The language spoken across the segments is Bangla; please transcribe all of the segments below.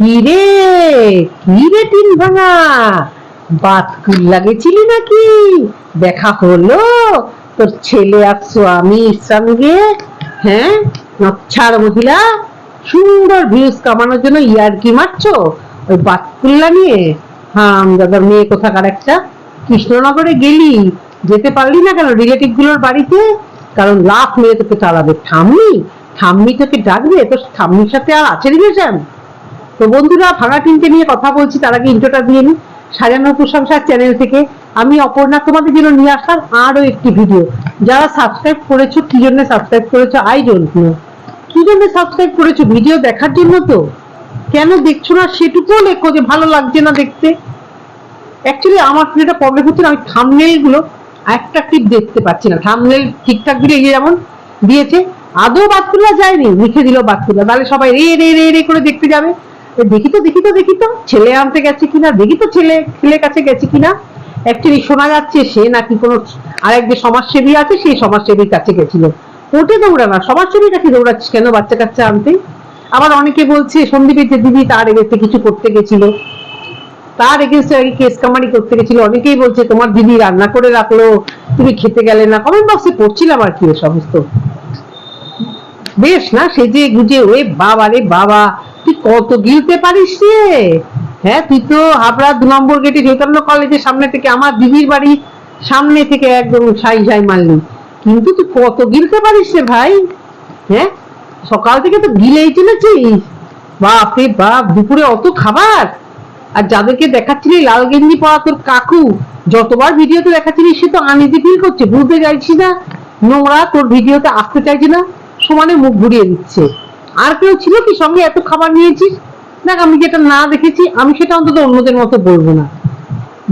কি রে? কি রে টিন ভাঙা? বাতকুল লাগেছিলি নাকি? দেখা হলো? তোর ছেলে আর স্বামীর সঙ্গে? হ্যাঁ? নচ্ছার মহিলা? সুন্দর ভিউজ কামানোর জন্য ইয়ার্কি মারছো? ওই বাতকুল্লা নিয়ে? হাম, দাদার মেয়ে কোথাকার একটা? কৃষ্ণনগরে গেলি? যেতে পারলি না কেন রিলেটিভগুলোর বাড়িতে? কারণ লাখ মেয়ে তোকে চালাবে ঠাম্মি ঠাম্মি তোকে ডাকবে? তোর ঠাম্মির সাথে আর আছে রিলেশন? তো বন্ধুরা, ভাঙা টিনকে নিয়ে কথা বলছি, তার আগে ইন্ট্রোটা দিয়ে নিই। সাজানো প্রশংসার চ্যানেল থেকে। আমি অপর্ণা তোমাদের জন্য নিয়ে আসলাম আরও একটি ভিডিও যারা সাবস্ক্রাইব করেছ, কি জন্য সাবস্ক্রাইব করেছ? আই ডোন্ট নো কি জন্য সাবস্ক্রাইব করেছ? ভিডিও দেখার জন্য তো। কেন দেখছ না? সেটুকুও লেখো যে ভালো লাগছে না দেখতে। অ্যাকচুয়ালি আমার যেটা প্রবলেম হচ্ছে আমি থামনেলগুলো একটা ক্লিপ দেখতে পাচ্ছি না। থামনেল ঠিকঠাক দিলে ইয়ে যেমন দিয়েছে। আদৌ বাতকুল্লা যায়নি, লিখে দিল বাতকুল্লা। তাহলে সবাই রে রে রে রে করে দেখতে যাবে। দেখি তো দেখি তো দেখি তো। ছেলে আনতে গেছে কিনা, দেখি তো ছেলে, ছেলের কাছে গেছে কিনা। অ্যাকচুয়ালি শোনা যাচ্ছে সে নাকি কোনো আরেক যে সমাজসেবী আছে, সেই সমাজসেবীর কাছে গেছিল। ওটে দৌড়া না সমাজসেবীর কাছে দৌড়াচ্ছিস কেন বাচ্চা কাচ্চা আনতে? আবার অনেকে বলছে, সন্দীপের যে দিদি, তার এগেতে কিছু করতে গেছিল। তার এগেনস্টে আগে কেস কামারি করতে গেছিল। অনেকেই বলছে, তোমার দিদি রান্না করে রাখল, তুমি খেতে গেলে না। কমেন্ট বক্সে পড়ছিলাম আর কি সমস্ত। বেশ না সে যে গুজে ওরে বাবা রে বাবা। তুই কত গিলতে পারিস রে? হ্যাঁ তুই তো হাবড়া দু নম্বর গেটে চৈতন্য কলেজের সামনে থেকে, আমার দিদির বাড়ি সামনে থেকে একদম সাই সাই মারলি। কিন্তু তুই কত গিলতে পারিস রে ভাই? হ্যাঁ সকাল থেকে তো গিলেই চলেছিস। বাপ রে বাপ, দুপুরে অত খাবার? আর যাদেরকে দেখাচ্ছিলি লাল গেঞ্জি পরা তোর কাকু, যতবার ভিডিওতে দেখাচ্ছিলি সে তো আনিজি ফিল করছে, বুঝতে চাইছি না? নোংরা, তোর ভিডিওতে আসতে চাইছে না, সমানে মুখ ঘুরিয়ে দিচ্ছে। আর কেউ ছিল কি সঙ্গে এত খাবার নিয়েছিস? দেখ, আমি যেটা না দেখেছি, আমি সেটা অন্তত অন্যদের মতো বলব না।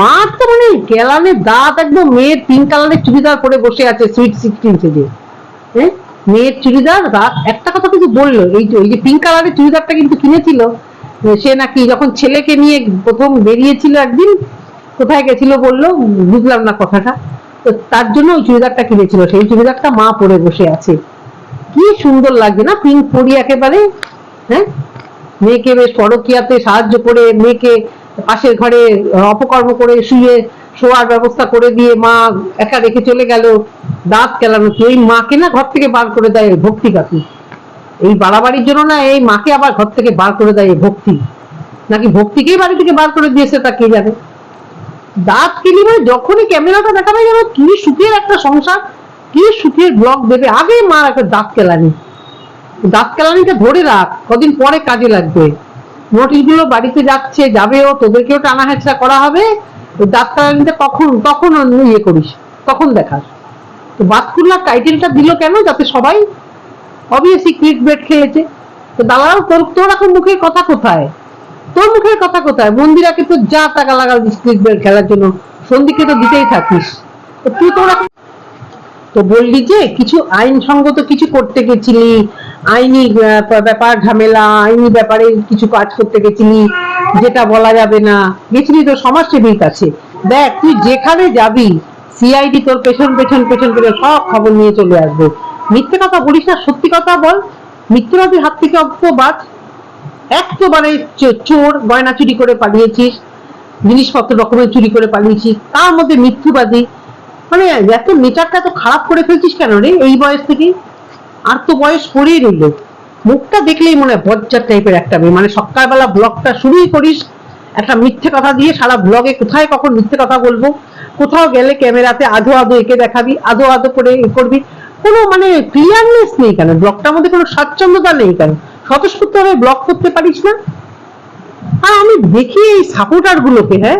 মার তো মানে কেলানের দাঁত একদম মেয়ের পিঙ্ক কালারের চুড়িদার পরে বসে আছে সুইট সিক্সটিন থেকে হ্যাঁ? মেয়ের চুড়িদার রাত একটা কথা কিন্তু বলল, এই যে ওই যে পিঙ্ক কালারের চুড়িদারটা কিন্তু কিনেছিল, সে নাকি যখন ছেলেকে নিয়ে প্রথম বেরিয়েছিল একদিন, কোথায় গেছিল বলল, বুঝলাম না কথাটা। তো তার জন্য ওই চুড়িদারটা কিনেছিল, সেই চুড়িদারটা মা পরে বসে আছে। কি সুন্দর লাগছে না? পিঙ্ক পরি একেবারে হ্যাঁ? মেয়েকে বেশ পরকিয়াতে সাহায্য করে, মেয়েকে পাশের ঘরে অপকর্ম করে শুয়ে শোয়ার ব্যবস্থা করে দিয়ে মা একা রেখে চলে গেল। দাঁত কেলানো কি? ওই মাকে না ঘর থেকে বার করে দেয় ভক্তি কাকু। এই বাড়াবাড়ির জন্য না এই মাকে আবার ঘর থেকে বার করে দেয় ভক্তি। নাকি ভক্তিকেই বাড়ি থেকে বার করে দিয়েছে তা কে জানে? দাঁত কিলিবে যখনই ক্যামেরাটা দেখাবে যেন কি সুখের একটা সংসার। কি সুখের ব্লগ দেবে? আগে মার একটা দাঁত কেলানি। দাঁত কেলানিটা ধরে রাখ, কদিন পরে কাজে লাগবে। নোটিশগুলো বাড়িতে যাচ্ছে, যাবেও, তোদেরকেও টানা হেঁচড়া করা হবে। দাঁত কেলানিটা কখন তখন ইয়ে করিস? তখন দেখাস? তো বাতকুল্লার টাইটেলটা দিল কেন যাতে সবাই? অবভিয়াসলি ক্লিক বেট খেয়েছে। তো দালাল, তোর তোর এখন মুখের কথা কোথায়? তোর মুখের কথা কোথায়? মন্দিরাকে তো যা টাকা লাগাল ক্লিক বেট খেলার জন্য। সন্দীপকে তো দিতেই থাকিস। তো তুই তোর এখন তো বললি যে কিছু আইনসঙ্গত কিছু করতে গেছিলি, আইনি ব্যাপার ঝামেলা, আইনি ব্যাপারে কিছু কাজ করতে গেছিলি, যেটা বলা যাবে না, গেছিলি তো সমাজসেবীর কাছে। দেখ, তুই যেখানে যাবি সিআইডি তোর পেছন পেছন পেছন করে সব খবর নিয়ে চলে আসবে। মিথ্যে কথা বলিস না, সত্যি কথা বল। মিথ্যেবাদীর হাত থেকে অল্প বাদ। এক তো মানে চোর, গয়না চুরি করে পালিয়েছিস, জিনিসপত্র, ডকুমেন্ট চুরি করে পালিয়েছিস, তার মধ্যে মৃত্যুবাদী মানে এত নেচারটা তো খারাপ করে ফেলছিস কেন রে এই বয়স থেকে আর তো বয়স পড়েই রইল। মুখটা দেখলেই মনে হয় বজ্জার টাইপের একটা মেয়ে। মানে সকালবেলা ব্লগটা শুরুই করিস, একটা মিথ্যে কথা দিয়ে সারা ব্লগে কোথায় কখন মিথ্যে কথা বলব? কোথাও গেলে ক্যামেরাতে আধো আধো এঁকে দেখাবি, আধো আধো করে এ করবি। কোনো মানে ক্লিয়ারনেস নেই কেন? ব্লগটার মধ্যে কোনো স্বাচ্ছন্দ্যতা নেই কেন? স্বতঃস্ফূর্ত ভাবে ব্লগ করতে পারিস না? আর আমি দেখি এই সাপোর্টার গুলোকে হ্যাঁ?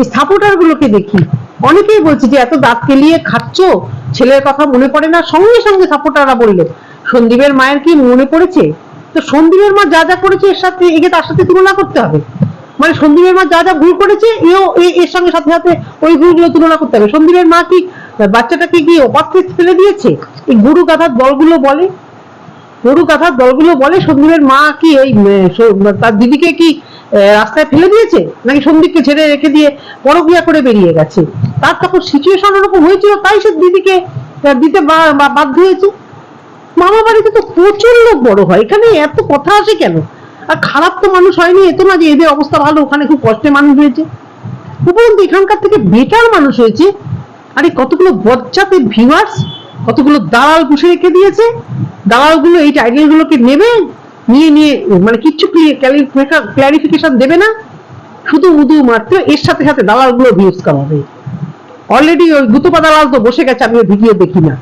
এই সাপোর্টার গুলোকে দেখি। অনেকেই বলছে যে এত দাঁত কেলিয়ে খাচ্ছ? ছেলের কথা মনে পড়ে না? সঙ্গে সঙ্গে সাপোর্টাররা বলল, সন্দীপের মায়ের কি মনে পড়েছে? তো সন্দীপের মা যা যা করেছে এর সাথে একে তার সাথে তুলনা করতে হবে। মানে সন্দীপের মা যা যা ভুল করেছে, এও এর সঙ্গে সাথে সাথে ওই ভুলগুলো তুলনা করতে হবে। সন্দীপের মা কি বাচ্চাটাকে কি অপাত্রে ফেলে দিয়েছে? এই গুরু গাধার দলগুলো বলে। গরু গাধার দলগুলো বলে সন্দীপের মা কি এই তার দিদিকে কি রাস্তায় ফেলে দিয়েছে? নাকি সন্দীপকে ছেড়ে রেখে দিয়ে পরক্রিয়া করে বেরিয়ে গেছে? তার তখন সিচুয়েশন ওরকম হয়েছিল, তাই সে দিদিকে দিতে বাধ্য হয়েছে। মামা বাড়িতে তো প্রচুর লোক বড় হয়। এখানে এত কথা আসে কেন? আর খারাপ তো মানুষ হয়নি এত না যে এদের অবস্থা ভালো, ওখানে খুব কষ্টে মানুষ হয়েছে। উপরন্তু এখানকার থেকে বেটার মানুষ হয়েছে। আরে কতগুলো বজ্জাতে ভিউয়ার্স কতগুলো দালাল পুষে রেখে দিয়েছে। দালালগুলো এই টাইটেল গুলোকে নেবে নিয়ে নিয়ে মানে কিচ্ছু ক্লারিফিকেশন দেবে না। শুধু উদু মাত্র, এর সাথে সাথে দালালগুলো ভিউজ কামাবে। অলরেডি ওই গুতপা দালাল তো বসে গেছে, আমি ভিডিও দেখি না।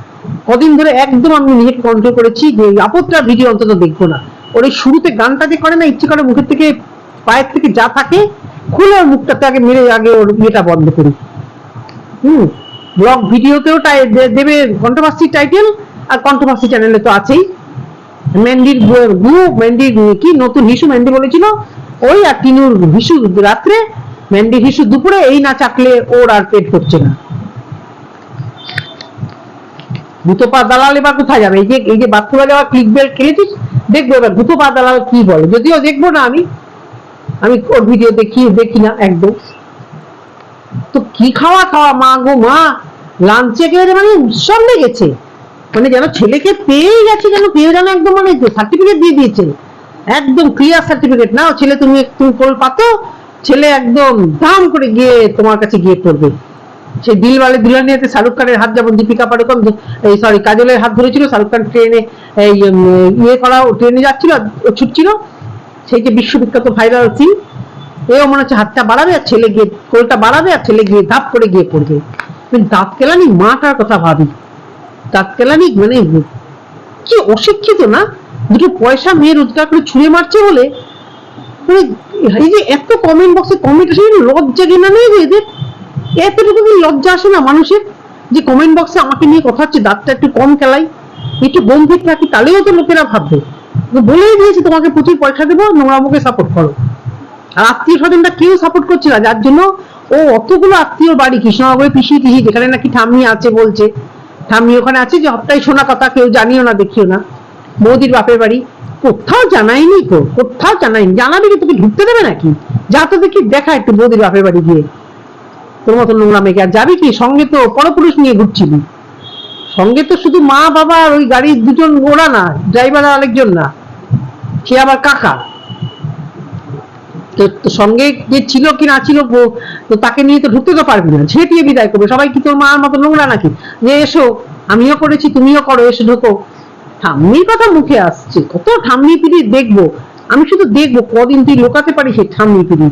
কদিন ধরে একদম আমি নিজেকে কন্ট্রোল করেছি যে এই আপদটার ভিডিও অন্তত দেখব না। ওর শুরুতে গানটা যে করে না, ইচ্ছে করে মুখের থেকে, পায়ের থেকে যা থাকে, খুলে ওর মুখটাতে আগে মেরে আগে ওর ইয়েটা বন্ধ করি। হুম ব্লগ ভিডিওতেও দেবে কন্ট্রোভার্সি টাইটেল আর কন্ট্রোভার্সি চ্যানেলে তো আছেই। মেন্ডির গু- গু কি নতুন হিসু মেন্ডি বলেছিল? ওই আর টিনুর হিসু রাত্রে মেন্ডির হিসু দুপুরে এই না চাকলে ওর আর পেট করছে না। গুতপা দালাল এবার কোথায় যাবে? এই যে এই যে বাথরুমে যাওয়া ক্লিক বেল খেলেছিস, দেখব এবার গুতপা দালাল কি বলে? যদিও দেখব না আমি। আমি ওর ভিডিও দেখি দেখি না একদম। তো কি খাওয়া খাওয়া মা গো মা? লাঞ্চে একেবারে মানে উৎসব লেগেছে মানে যেন ছেলেকে পেয়েই গেছে যেন পেয়ে যেন একদম মানে সার্টিফিকেট দিয়ে দিয়েছে। একদম ক্লিয়ার সার্টিফিকেট নাও ছেলে, তুমি তুমি কোল পাতো, ছেলে একদম দাম করে গিয়ে তোমার কাছে গিয়ে পড়বে। সেই দিলওয়ালে দুলহানিয়াতে শাহরুখ খানের হাত যেমন দীপিকা পাড়ুকন, এই সরি কাজলের হাত ধরেছিল, শাহরুখ খান ট্রেনে, এই ইয়ে করা ট্রেনে যাচ্ছিল, ও ছুটছিল। সেই যে বিশ্ববিখ্যাত ভাইরাল সিন এও মনে হচ্ছে হাতটা বাড়াবে আর ছেলে গিয়ে, কোলটা বাড়াবে আর ছেলে গিয়ে ধাপ করে গিয়ে পড়বে। দাঁত কেলানি, মাটার কথা ভাবি। কেলানি মানে কি অশিক্ষিত না? দুটো পয়সা মেয়ে রোজগার করে ছুঁড়ে মারছে বলে? মানে এই যে এত কমেন্ট বক্সে কমেন্ট আসে লজ্জা কিনা নেই যে এদের? এতটুকু লজ্জা আসে না মানুষের? যে কমেন্ট বক্সে আমাকে নিয়ে কথা হচ্ছে, দাঁতটা একটু কম খেলাই। একটু গম্ভীর রাখি তাহলেও তো লোকেরা ভাববে। বলেই দিয়েছি, তোমাকে প্রচুর পয়সা দেবো নোংরা মুখে সাপোর্ট করো। আর আত্মীয় স্বজনটা কেউ সাপোর্ট করছে না, যার জন্য ও অতগুলো আত্মীয় বাড়ি কৃষ্ণনগরে পিসি টিসি যেখানে নাকি ঠাম্মি আছে, বলছে। ঠাম্মি ওখানে আছে যে হপ্তায় শোনা কথা, কেউ জানিও না, দেখিও না। বৌদির বাপের বাড়ি। কোথাও জানাইনি তো, কোথাও জানাইনি জানাবি কি তোকে ঢুকতে দেবে নাকি? যা তো দেখি, দেখা একটু বৌদির বাপের বাড়ি গিয়ে। তোর মতো নোংরা মেয়েকে। আর যাবি কি? সঙ্গে তো পরপুরুষ নিয়ে ঘুরছিলি। সঙ্গে তো শুধু মা, বাবা আর ওই গাড়ির দুজন, ওরা না, ড্রাইভার আর আরেকজন না। সে আবার কাকা। তো সঙ্গে যে ছিল কি না ছিল তো তাকে নিয়ে তো ঢুকতে তো পারবি না। ঝেঁটিয়ে বিদায় করবে। সবাই কি তোর মার মতো নোংরা নাকি? যে এসো, আমিও করেছি, তুমিও করো, এসে, ঢোকো। ঠাম্মির কথা মুখে আসছে। কত ঠাম্মি পিড়ি দেখব। আমি শুধু দেখব কদিন তুই লোকাতে পারি সেই ঠাম্মি পিড়ি।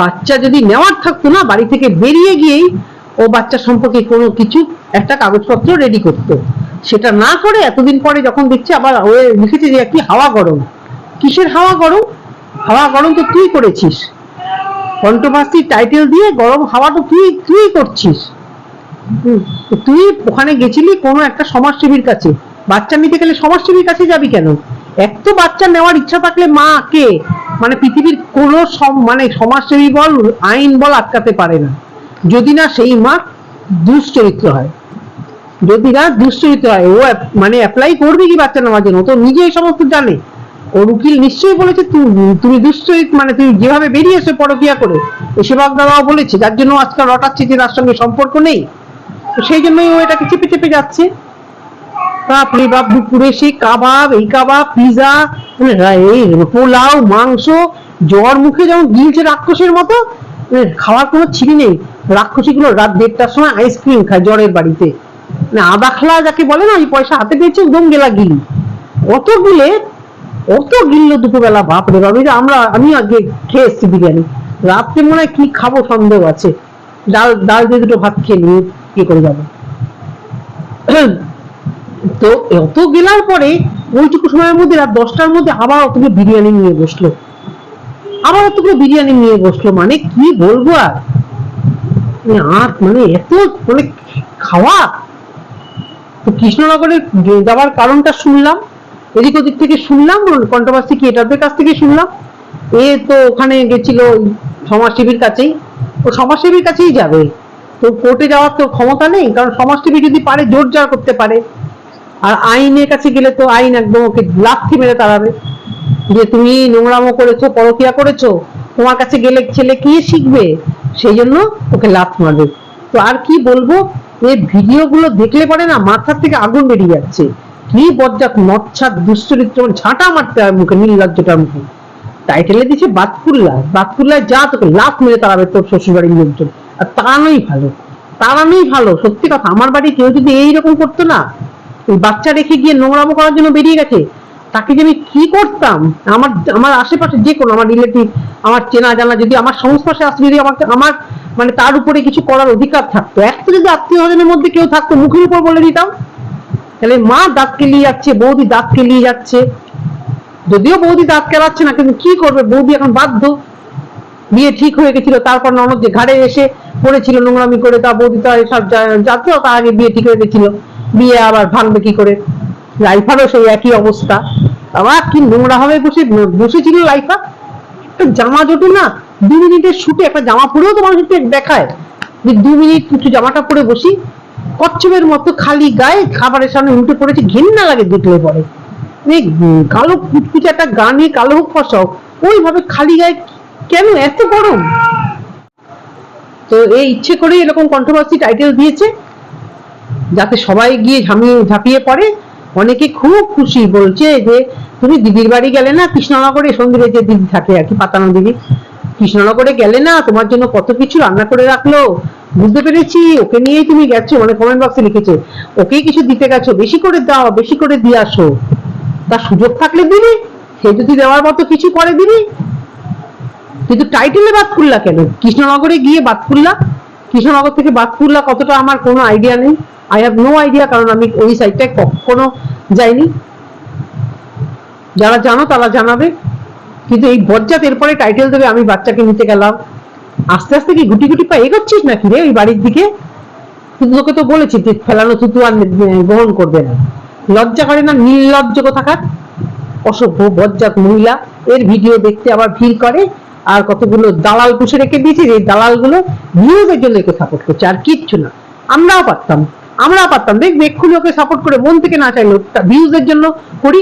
বাচ্চা যদি নেওয়ার থাকতো না, বাড়ি থেকে বেরিয়ে গিয়েই ও বাচ্চা সম্পর্কে কোনো কিছু একটা কাগজপত্র রেডি করতো। সেটা না করে এতদিন পরে যখন দেখছে আবার ও লিখেছে যে কি হাওয়া গরম। কিসের হাওয়া গরম? হাওয়া গরম তো তুই করেছিস। কন্ট্রোভার্সি টাইটেল দিয়ে গরম হাওয়া তো তুই তুই করছিস। তুই ওখানে গেছিলি কোনো একটা সমাজসেবীর কাছে। বাচ্চা নিতে গেলে সমাজসেবীর কাছে যাবি কেন? এক তো বাচ্চা নেওয়ার ইচ্ছা থাকলে মা, কে? মানে পৃথিবীর কোনো মানে সমাজসেবী বল, আইন বল আটকাতে পারে না। যদি না সেই মা দুশ্চরিত্র হয়। যদি না দুশ্চরিত্র হয়, ও মানে অ্যাপ্লাই করবে কি বাচ্চা নেওয়ার জন্য? তো নিজে এই সমস্ত জানে। ওর উকিল নিশ্চয়ই বলেছে তুমি দুশ্চরিত মানে তুমি যেভাবে বেরিয়েছো পরকিয়া করে সেবাগ দাদাও বলেছে, যার জন্য আজকাল রটাচ্ছে যে তার সঙ্গে সম্পর্ক নেই। তো সেই জন্যই ও এটাকে চেপে চেপে যাচ্ছে। বাপরে বাপ দুপুরে সেই কাবাব, এই কাবাব, পিজা এই পোলাও, মাংস, জ্বর মুখে যেমন গিলছে রাক্ষসের মতো মানে খাওয়ার কোনো ছিঁড়ি নেই। রাক্ষসী গুলো রাত দেড়টার সময় আইসক্রিম খায় জ্বরের বাড়িতে। মানে আদা খালা যাকে বলে না, ওই পয়সা হাতে পেয়েছে একদম গেলা গিলি। অত গিলে অত গিললো দুপুরবেলা বাপরে বাপ এই যে আমরা, আমি আগে খেয়ে এসছি বিরিয়ানি। রাত্রে মনে হয় কি খাব সন্দেহ আছে। ডাল ডাল দিয়ে দুটো ভাত খেয়ে নিয়ে কি করে যাব? তো এত গেলার পরে ওইটুকু সময়ের মধ্যে, রাত দশটার মধ্যে আবার অতগুলো বিরিয়ানি নিয়ে বসল। আবার অতগুলো বিরিয়ানি নিয়ে বসল মানে কি বলব আর? মানে আর মানে এত মানে খাওয়া? তো কৃষ্ণনগরে যাওয়ার কারণটা শুনলাম। এদিক ওদিক থেকে শুনলাম কন্ট্রোভার্সি কি, এটাদের কাছ থেকে শুনলাম। এ তো ওখানে গেছিল সমাজসেবীর কাছেই। ও সমাজসেবীর কাছেই যাবে। তো কোর্টে যাওয়ার তো ক্ষমতা নেই, কারণ সমাজসেবী যদি পারে, জোর জার করতে পারে। আর আইনের কাছে গেলে তো আইন একদম ওকে লাথি মেরে তাড়াবে। যে তুমি নোংরামো করেছ, পরকিয়া করেছ, তোমার কাছে গেলে ছেলে কি শিখবে? সেই জন্য ওকে লাথ মারবে। তো আর কি বলব এই ভিডিওগুলো দেখলে পরে না, মাথার থেকে আগুন বেরিয়ে যাচ্ছে। কি বজ্জাত নচ্ছাত দুশ্চরিত্র ঝাঁটা মারতে হয় মুখে নির্লজ্জটার মুখে। টাইটেলে দিচ্ছে বাতকুল্লা। বাতকুল্লায় যা তোকে লাভ মেরে তাড়াবে তোর শ্বশুর বাড়ির লোকজন। আর তাড়ানোই ভালো। তাড়ানোই ভালো, সত্যি কথা। আমার বাড়ি কেউ যদি এইরকম করতো না, ওই বাচ্চা রেখে গিয়ে নোংরামো করার জন্য বেরিয়ে গেছে, তাকে যে আমি কি করতাম? আমার আমার আশেপাশে যে কোনো, আমার রিলেটিভ আমার চেনা জানা, যদি আমার সংস্পর্শে আসলে যদি আমাকে, আমার মানে তার উপরে কিছু করার অধিকার থাকতো একটা যদি আত্মীয় স্বজনের মধ্যে কেউ থাকতো, মুখের উপর বলে দিতাম তাহলে মা দাঁত কেলিয়ে যাচ্ছে, বৌদি দাঁত কেলিয়ে যাচ্ছে। যদিও বৌদি দাঁত কেলাচ্ছে না, কিন্তু কি করবে? বৌদি এখন বাধ্য। বিয়ে ঠিক হয়ে গেছিল, তারপর ননদ যে ঘাড়ে এসে পড়েছিল নোংরামি করে, তা বৌদি তো এসব যাচ্ছে তার আগে বিয়ে ঠিক হয়ে গেছিল। বিয়ে আবার ভাঙবে কি করে? লাইফারও সেই একই অবস্থা। আবার কি নোংরা হবে বসে, বসেছিল লাইফা একটা জামা জোটে না, দু মিনিটের শুটে একটা জামা পরেও তো মানুষ দেখায়। যে দু মিনিট কিছু জামাটা পরে বসি কচ্ছপের মতো খালি গায়ে খাবারের সামনে উল্টে পড়েছে, ঘেন্না লাগে দেখলে পরে। কালো কুচকুচে একটা গানে কালো হোক ফসা হোক ওইভাবে খালি গায়ে কেন এত গরম? তো এই ইচ্ছে করে এরকম কন্ট্রোভার্সি টাইটেল দিয়েছে, যাতে সবাই গিয়ে ঝামিয়ে ঝাঁপিয়ে পড়ে। অনেকে খুব খুশি বলছে যে, তুমি দিদির বাড়ি গেলে না কৃষ্ণনগরে? সন্ধ্যে যে দিদি থাকে আর কি, পাতানো দিদি। কৃষ্ণনগরে গেলে না তোমার জন্য কত কিছু রান্না করে রাখল? বুঝতে পেরেছি, ওকে নিয়েই তুমি গেছো মানে কমেন্ট বক্সে লিখেছে। ওকেই কিছু দিতে গেছো, বেশি করে দাও, বেশি করে দিয়ে আসো। তার সুযোগ থাকলে দিবি সে যদি দেওয়ার মতো কিছু করে দিবি কিন্তু টাইটেলে বাদ খুললা কেন? কৃষ্ণনগরে গিয়ে বাদ খুললা কৃষ্ণনগর থেকে বাদ খুললা কতটা আমার কোনো আইডিয়া নেই। আই হ্যাভ নো আইডিয়া কারণ আমি ওই সাইডটায় কখনো যাইনি। যারা জানো তারা জানাবে। কিন্তু এই বজ্জাত এরপরে টাইটেল দেবে, আমি বাচ্চাকে নিতে গেলাম। আস্তে আস্তে কি গুটি গুটি পা এগোচ্ছিস নাকি রে ওই বাড়ির দিকে? তোকে তো বলেছি যে ফেলানো থুতু আর গ্রহণ করবে না। লজ্জা করে না? নির্লজ্জ থাকার অসভ্য, বজ্জাত মহিলা। এর ভিডিও দেখতে আবার ভিড় করে। আর কতগুলো দালাল পুষে রেখে দিয়েছি এই দালালগুলো ভিউজের জন্য একে সাপোর্ট করছে। আর কিচ্ছু না। আমরাও পারতাম। আমরাও পারতাম। দেখবে, এক্ষুনি ওকে সাপোর্ট করে মন থেকে না চাইলো ভিউজের জন্য করি।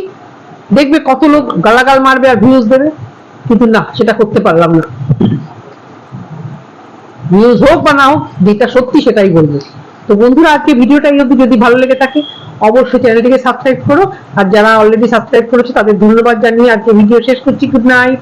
দেখবে কত লোক গালাগাল মারবে আর ভিউজ দেবে। কিন্তু না, সেটা করতে পারলাম না। নিউজ হোক বা না হোক, যেটা সত্যি সেটাই বলব। তো বন্ধুরা, আজকে ভিডিওটা এই যদি ভালো লেগে থাকে, অবশ্যই চ্যানেলটিকে সাবস্ক্রাইব করো। আর যারা অলরেডি সাবস্ক্রাইব করেছে, তাদের ধন্যবাদ জানিয়ে আজকে ভিডিও শেষ করছি। Good night